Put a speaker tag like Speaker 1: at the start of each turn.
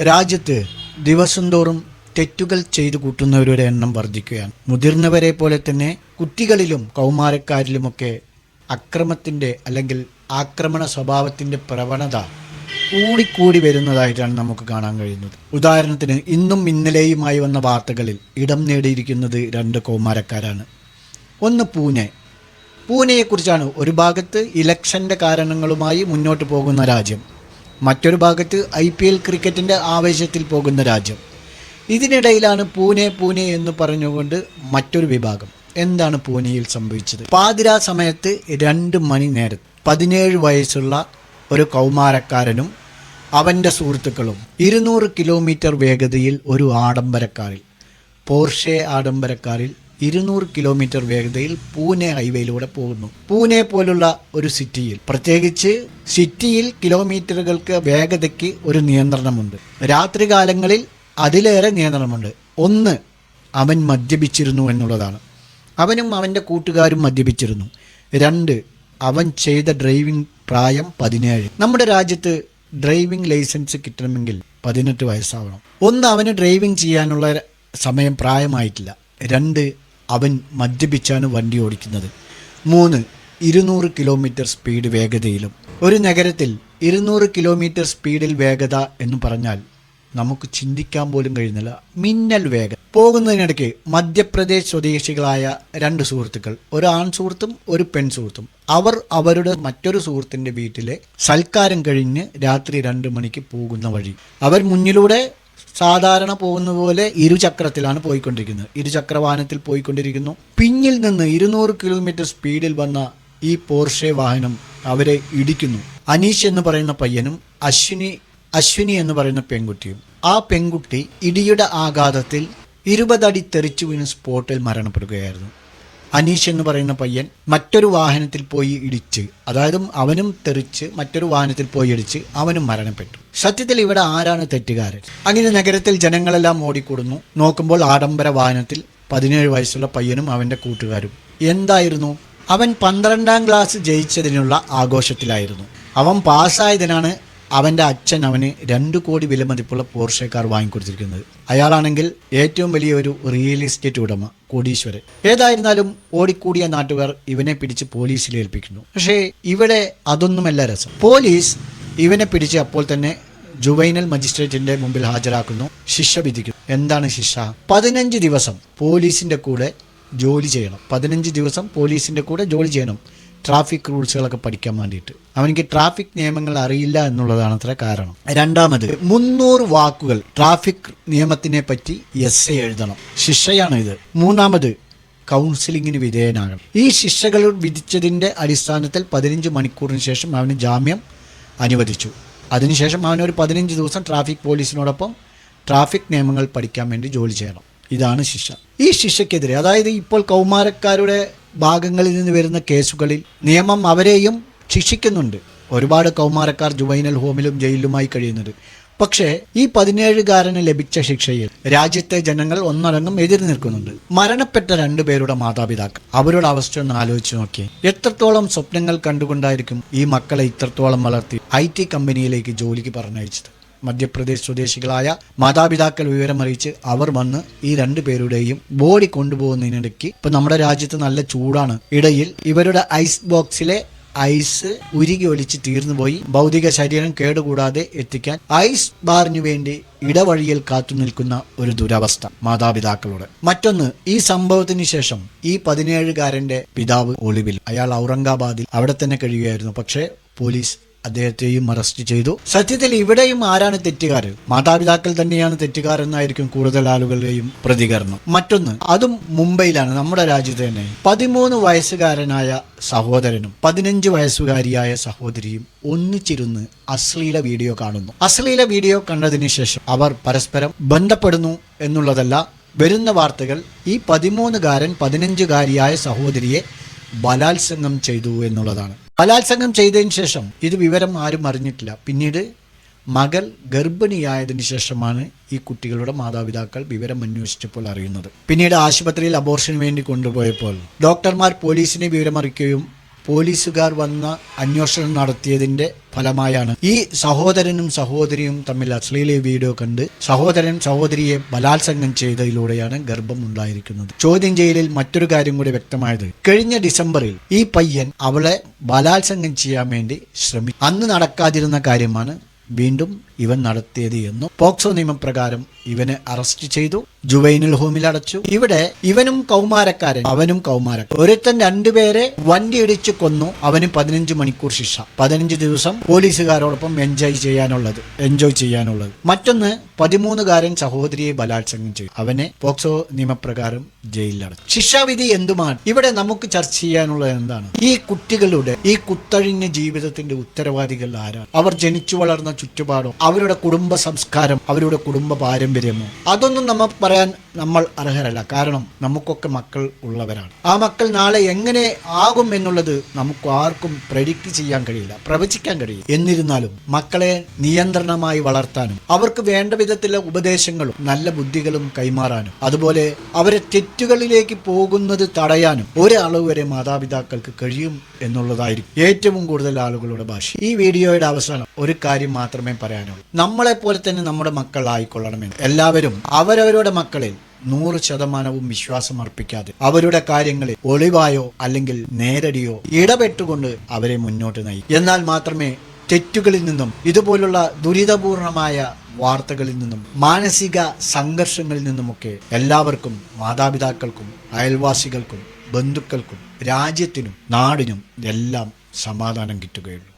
Speaker 1: രാജ്യത്ത് ദിവസം തോറും തെറ്റുകൾ ചെയ്തു കൂട്ടുന്നവരുടെ എണ്ണം വർദ്ധിക്കുകയാണ്. മുതിർന്നവരെ പോലെ തന്നെ കുട്ടികളിലും കൗമാരക്കാരിലുമൊക്കെ അക്രമത്തിന്റെ അല്ലെങ്കിൽ ആക്രമണ സ്വഭാവത്തിന്റെ പ്രവണത കൂടിക്കൂടി വരുന്നതായിട്ടാണ് നമുക്ക് കാണാൻ കഴിയുന്നത്. ഉദാഹരണത്തിന് ഇന്നും ഇന്നലെയുമായി വന്ന വാർത്തകളിൽ ഇടം നേടിയിരിക്കുന്നത് രണ്ട് കൗമാരക്കാരാണ്. ഒന്ന് പൂനെ. പൂനെയെക്കുറിച്ചാണ് ഒരു ഭാഗത്ത് ഇലക്ഷന്റെ കാരണങ്ങളുമായി മുന്നോട്ട് പോകുന്ന രാജ്യം. മറ്റൊരു ഭാഗത്ത് ഐ പി എൽ ക്രിക്കറ്റിന്റെ ആവേശത്തിൽ പോകുന്ന രാജ്യം. ഇതിനിടയിലാണ് പൂനെ പൂനെ എന്ന് പറഞ്ഞുകൊണ്ട് മറ്റൊരു വിഭാഗം. എന്താണ് പൂനെയിൽ സംഭവിച്ചത്? പാതിരാ സമയത്ത് രണ്ട് മണി നേരത്ത് പതിനേഴ് വയസ്സുള്ള ഒരു കൗമാരക്കാരനും അവന്റെ സുഹൃത്തുക്കളും ഇരുന്നൂറ് കിലോമീറ്റർ വേഗതയിൽ ഒരു ആഡംബരക്കാരിൽ പോർഷെ ആഡംബരക്കാരിൽ ഇരുന്നൂറ് കിലോമീറ്റർ വേഗതയിൽ പൂനെ ഹൈവേയിലൂടെ പോകുന്നു. പൂനെ പോലുള്ള ഒരു സിറ്റിയിൽ പ്രത്യേകിച്ച് സിറ്റിയിൽ കിലോമീറ്ററുകൾക്ക് വേഗതയ്ക്ക് ഒരു നിയന്ത്രണമുണ്ട്. രാത്രികാലങ്ങളിൽ അതിലേറെ നിയന്ത്രണമുണ്ട്. ഒന്ന് അവൻ മദ്യപിച്ചിരുന്നു എന്നുള്ളതാണ്. അവനും അവന്റെ കൂട്ടുകാരും മദ്യപിച്ചിരുന്നു. രണ്ട് അവൻ ചെയ്ത ഡ്രൈവിംഗ് പ്രായം പതിനേഴ്. നമ്മുടെ രാജ്യത്ത് ഡ്രൈവിംഗ് ലൈസൻസ് കിട്ടണമെങ്കിൽ പതിനെട്ട് വയസ്സാവണം. ഒന്ന് അവന് ഡ്രൈവിംഗ് ചെയ്യാനുള്ള സമയം പ്രായമായിട്ടില്ല. രണ്ട് അവൻ മദ്യപിച്ചാണ് വണ്ടി ഓടിക്കുന്നത്. മൂന്ന് ഇരുന്നൂറ് കിലോമീറ്റർ സ്പീഡ് വേഗതയിലും. ഒരു നഗരത്തിൽ ഇരുന്നൂറ് കിലോമീറ്റർ സ്പീഡിൽ വേഗത എന്ന് പറഞ്ഞാൽ നമുക്ക് ചിന്തിക്കാൻ പോലും കഴിയുന്നില്ല. മിന്നൽ വേഗം പോകുന്നതിനിടയ്ക്ക് മധ്യപ്രദേശ് സ്വദേശികളായ രണ്ട് സുഹൃത്തുക്കൾ ഒരു ആൺ സുഹൃത്തും ഒരു പെൺ സുഹൃത്തും അവർ അവരുടെ മറ്റൊരു സുഹൃത്തിന്റെ വീട്ടിലെ സൽക്കാരം കഴിഞ്ഞ് രാത്രി രണ്ട് മണിക്ക് പോകുന്ന വഴി. അവർ മുന്നിലൂടെ സാധാരണ പോകുന്ന പോലെ ഇരുചക്രത്തിലാണ് പോയിക്കൊണ്ടിരിക്കുന്നത്. ഇരുചക്രവാഹനത്തിൽ പോയിക്കൊണ്ടിരിക്കുന്നു. പിന്നിൽ നിന്ന് ഇരുന്നൂറ് കിലോമീറ്റർ സ്പീഡിൽ വന്ന ഈ പോർഷെ വാഹനം അവരെ ഇടിക്കുന്നു. അനീഷ് എന്ന് പറയുന്ന പയ്യനും അശ്വിനി അശ്വിനി എന്ന് പറയുന്ന പെൺകുട്ടിയും. ആ പെൺകുട്ടി ഇടിയുടെ ആഘാതത്തിൽ ഇരുപതടി തെറിച്ചു വീണ് സ്പോട്ടിൽ മരണപ്പെടുകയായിരുന്നു. അനീഷ് എന്ന് പറയുന്ന പയ്യൻ മറ്റൊരു വാഹനത്തിൽ പോയി ഇടിച്ച് അതായത് അവനും തെറിച്ച് മറ്റൊരു വാഹനത്തിൽ പോയി ഇടിച്ച് അവനും മരണപ്പെട്ടു. സത്യത്തിൽ ഇവിടെ ആരാണ് തെറ്റുകാരൻ? അങ്ങനെ നഗരത്തിൽ ജനങ്ങളെല്ലാം ഓടിക്കൂടുന്നു. നോക്കുമ്പോൾ ആഡംബര വാഹനത്തിൽ പതിനേഴ് വയസ്സുള്ള പയ്യനും അവന്റെ കൂട്ടുകാരും. എന്തായിരുന്നു? അവൻ പന്ത്രണ്ടാം ക്ലാസ് ജയിച്ചതിനുള്ള ആഘോഷത്തിലായിരുന്നു. അവൻ പാസ്സായതിനാണ് അവന്റെ അച്ഛൻ അവന് രണ്ട് കോടി വിലമതിപ്പുള്ള പോർഷെ കാർ വാങ്ങിക്കൊടുത്തിരിക്കുന്നത്. അയാളാണെങ്കിൽ ഏറ്റവും വലിയ ഒരു റിയൽ എസ്റ്റേറ്റ് ഉടമ കോടീശ്വരൻ. ഏതായിരുന്നാലും ഓടിക്കൂടിയ നാട്ടുകാർ ഇവനെ പിടിച്ച് പോലീസിൽ ഏൽപ്പിക്കുന്നു. പക്ഷേ ഇവിടെ അതൊന്നുമല്ല രസം. പോലീസ് ഇവനെ പിടിച്ച് അപ്പോൾ തന്നെ ജുവൈനൽ മജിസ്ട്രേറ്റിന്റെ മുമ്പിൽ ഹാജരാക്കുന്നു ശിക്ഷ വിധിക്കുന്നു. എന്താണ് ശിക്ഷ? പതിനഞ്ച് ദിവസം പോലീസിന്റെ കൂടെ ജോലി ചെയ്യണം. പതിനഞ്ച് ദിവസം പോലീസിന്റെ കൂടെ ജോലി ചെയ്യണം. ട്രാഫിക് റൂൾസുകളൊക്കെ പഠിക്കാൻ വേണ്ടിയിട്ട്. അവനിക്ക് ട്രാഫിക് നിയമങ്ങൾ അറിയില്ല എന്നുള്ളതാണ് അത്ര കാരണം. രണ്ടാമത് മുന്നൂറ് വാക്കുകൾ ട്രാഫിക് നിയമത്തിനെ പറ്റി എസ് എഴുതണം. ശിക്ഷയാണ് ഇത്. മൂന്നാമത് കൗൺസിലിങ്ങിന് വിധേയനാകണം. ഈ ശിക്ഷകൾ വിധിച്ചതിന്റെ അടിസ്ഥാനത്തിൽ പതിനഞ്ച് മണിക്കൂറിന് ശേഷം അവന് ജാമ്യം അനുവദിച്ചു. അതിനുശേഷം അവനൊരു പതിനഞ്ച് ദിവസം ട്രാഫിക് പോലീസിനോടൊപ്പം ട്രാഫിക് നിയമങ്ങൾ പഠിക്കാൻ വേണ്ടി ജോലി ചെയ്യണം. ഇതാണ് ശിക്ഷ. ഈ ശിക്ഷയ്ക്കെതിരെ അതായത് ഇപ്പോൾ കൗമാരക്കാരുടെ ഭാഗങ്ങളിൽ നിന്ന് വരുന്ന കേസുകളിൽ നിയമം അവരെയും ശിക്ഷിക്കുന്നുണ്ട്. ഒരുപാട് കൗമാരക്കാർ ജുവൈനൽ ഹോമിലും ജയിലിലുമായി കഴിയുന്നത്. പക്ഷേ ഈ പതിനേഴുകാരന് ലഭിച്ച ശിക്ഷയിൽ രാജ്യത്തെ ജനങ്ങൾ ഒന്നടങ്കം എതിർ നിൽക്കുന്നുണ്ട്. മരണപ്പെട്ട രണ്ടുപേരുടെ മാതാപിതാക്കൾ. അവരുടെ അവസ്ഥ ഒന്ന് ആലോചിച്ച് നോക്കി എത്രത്തോളം സ്വപ്നങ്ങൾ കണ്ടുകൊണ്ടായിരിക്കും ഈ മക്കളെ ഇത്രത്തോളം വളർത്തി ഐ കമ്പനിയിലേക്ക് ജോലിക്ക് പറഞ്ഞയച്ചത്? മധ്യപ്രദേശ് സ്വദേശികളായ മാതാപിതാക്കൾ വിവരമറിയിച്ച് അവർ വന്ന് ഈ രണ്ടു പേരുടെയും ബോഡി കൊണ്ടുപോകുന്നതിനിടയ്ക്ക് ഇപ്പൊ നമ്മുടെ രാജ്യത്ത് നല്ല ചൂടാണ്. ഇടയിൽ ഇവരുടെ ഐസ് ബോക്സിലെ ഐസ് ഉരുകി ഒലിച്ച് തീർന്നു പോയി. ഭൗതിക ശരീരം കേടുകൂടാതെ എത്തിക്കാൻ ഐസ് ബാറിനു വേണ്ടി ഇടവഴിയിൽ കാത്തു നിൽക്കുന്ന ഒരു ദുരവസ്ഥ മാതാപിതാക്കളോട്. മറ്റൊന്ന് ഈ സംഭവത്തിന് ശേഷം ഈ പതിനേഴുകാരന്റെ പിതാവ് ഒളിവിൽ. അയാൾ ഔറംഗാബാദിൽ അവിടെ തന്നെ കഴിയുകയായിരുന്നു. പക്ഷേ പോലീസ് അദ്ദേഹത്തെയും അറസ്റ്റ് ചെയ്തു. സത്യത്തിൽ ഇവിടെയും ആരാണ് തെറ്റുകാർ മാതാപിതാക്കൾ തന്നെയാണ് തെറ്റുകാർ എന്നായിരിക്കും കൂടുതൽ ആളുകളുടെയും പ്രതികരണം. മറ്റൊന്ന് അതും മുംബൈയിലാണ് നമ്മുടെ രാജ്യത്ത് തന്നെ. പതിമൂന്ന് വയസ്സുകാരനായ സഹോദരനും പതിനഞ്ച് വയസ്സുകാരിയായ സഹോദരിയും ഒന്നിച്ചിരുന്ന് അശ്ലീല വീഡിയോ കാണുന്നു. അശ്ലീല വീഡിയോ കണ്ടതിന് ശേഷം അവർ പരസ്പരം ബന്ധപ്പെടുന്നു എന്നുള്ളതല്ല വരുന്ന വാർത്തകൾ ഈ പതിമൂന്നുകാരൻ പതിനഞ്ചുകാരിയായ സഹോദരിയെ ബലാത്സംഗം ചെയ്തു എന്നുള്ളതാണ്. ബലാത്സംഗം ചെയ്തതിന് ശേഷം ഇത് വിവരം ആരും അറിഞ്ഞിട്ടില്ല. പിന്നീട് മകൾ ഗർഭിണിയായതിന് ശേഷമാണ് ഈ കുട്ടികളുടെ മാതാപിതാക്കൾ വിവരം അന്വേഷിച്ചപ്പോൾ അറിയുന്നത്. പിന്നീട് ആശുപത്രിയിൽ അബോർഷന് വേണ്ടി കൊണ്ടുപോയപ്പോൾ ഡോക്ടർമാർ പോലീസിനെ വിവരമറിയിക്കുകയും പോലീസുകാർ വന്ന അന്വേഷണം നടത്തിയതിന്റെ ഫലമായാണ്. ഈ സഹോദരനും സഹോദരിയും തമ്മിൽ അശ്ലീല വീഡിയോ കണ്ട് സഹോദരൻ സഹോദരിയെ ബലാത്സംഗം ചെയ്തതിലൂടെയാണ് ഗർഭം ഉണ്ടായിരിക്കുന്നത്. ചോദ്യം ചെയ്യലിൽ മറ്റൊരു കാര്യം കൂടി വ്യക്തമായത്. കഴിഞ്ഞ ഡിസംബറിൽ ഈ പയ്യൻ അവളെ ബലാത്സംഗം ചെയ്യാൻ വേണ്ടി ശ്രമിച്ചു അന്ന് നടക്കാതിരുന്ന കാര്യമാണ് വീണ്ടും ഇവൻ നടത്തിയത് എന്നും പോക്സോ നിയമപ്രകാരം ഇവനെ അറസ്റ്റ് ചെയ്തു ജുവൈനിൽ ഹോമിൽ അടച്ചു. ഇവിടെ ഇവനും കൗമാരക്കാരൻ. അവനും കൗമാരൻ. ഒരുത്തൻ രണ്ടുപേരെ വണ്ടി ഇടിച്ച് കൊന്നു. അവന് പതിനഞ്ച് മണിക്കൂർ ശിക്ഷ. പതിനഞ്ച് ദിവസം പോലീസുകാരോടൊപ്പം എൻജോയ് ചെയ്യാനുള്ളത് എൻജോയ് ചെയ്യാനുള്ളത്. മറ്റൊന്ന് പതിമൂന്നുകാരൻ സഹോദരിയെ ബലാത്സംഗം ചെയ്തു. അവനെ പോക്സോ നിയമപ്രകാരം ജയിലിലടച്ചു ശിക്ഷാവിധി എന്തുമാണ്? ഇവിടെ നമുക്ക് ചർച്ച ചെയ്യാനുള്ളത് എന്താണ്? ഈ കുട്ടികളുടെ ഈ കുത്തഴിഞ്ഞ ജീവിതത്തിന്റെ ഉത്തരവാദികൾ ആരാണ്? അവർ ജനിച്ചു വളർന്ന ചുറ്റുപാടോ അവരുടെ കുടുംബ സംസ്കാരം അവരുടെ കുടുംബ പാരമ്പര്യമോ അതൊന്നും നമ്മൾ പറയാൻ നമ്മൾ അർഹരല്ല. കാരണം നമുക്കൊക്കെ മക്കൾ ഉള്ളവരാണ്. ആ മക്കൾ നാളെ എങ്ങനെ ആകും എന്നുള്ളത് നമുക്ക് ആർക്കും പ്രഡിക്റ്റ് ചെയ്യാൻ കഴിയില്ല പ്രവചിക്കാൻ കഴിയില്ല. എന്നിരുന്നാലും മക്കളെ നിയന്ത്രണമായി വളർത്താനും അവർക്ക് വേണ്ട വിധത്തിലുള്ള ഉപദേശങ്ങളും നല്ല ബുദ്ധികളും കൈമാറാനും അതുപോലെ അവരെ തെറ്റുകളിലേക്ക് പോകുന്നത് തടയാനും ഒരളവ് വരെ മാതാപിതാക്കൾക്ക് കഴിയും എന്നുള്ളതായിരിക്കും. ഏറ്റവും കൂടുതൽ ആളുകളുടെ ഭാഷ. ഈ വീഡിയോയുടെ അവസാനം ഒരു കാര്യം മാത്രമേ പറയാനുള്ളൂ. നമ്മളെ പോലെ തന്നെ നമ്മുടെ മക്കൾ ആയിക്കൊള്ളണമെന്ന്. എല്ലാവരും അവരവരുടെ മക്കളിൽ നൂറ് ശതമാനവും വിശ്വാസം അർപ്പിക്കാതെ അവരുടെ കാര്യങ്ങളിൽ ഒളിവായോ അല്ലെങ്കിൽ നേരടിയോ ഇടപെട്ടുകൊണ്ട് അവരെ മുന്നോട്ട് നയിക്കും. എന്നാൽ മാത്രമേ തെറ്റുകളിൽ നിന്നും ഇതുപോലുള്ള ദുരിതപൂർണമായ വാർത്തകളിൽ നിന്നും മാനസിക സംഘർഷങ്ങളിൽ നിന്നുമൊക്കെ എല്ലാവർക്കും മാതാപിതാക്കൾക്കും അയൽവാസികൾക്കും ബന്ധുക്കൾക്കും രാജ്യത്തിനും നാടിനും എല്ലാം സമാധാനം കിട്ടുകയുള്ളൂ.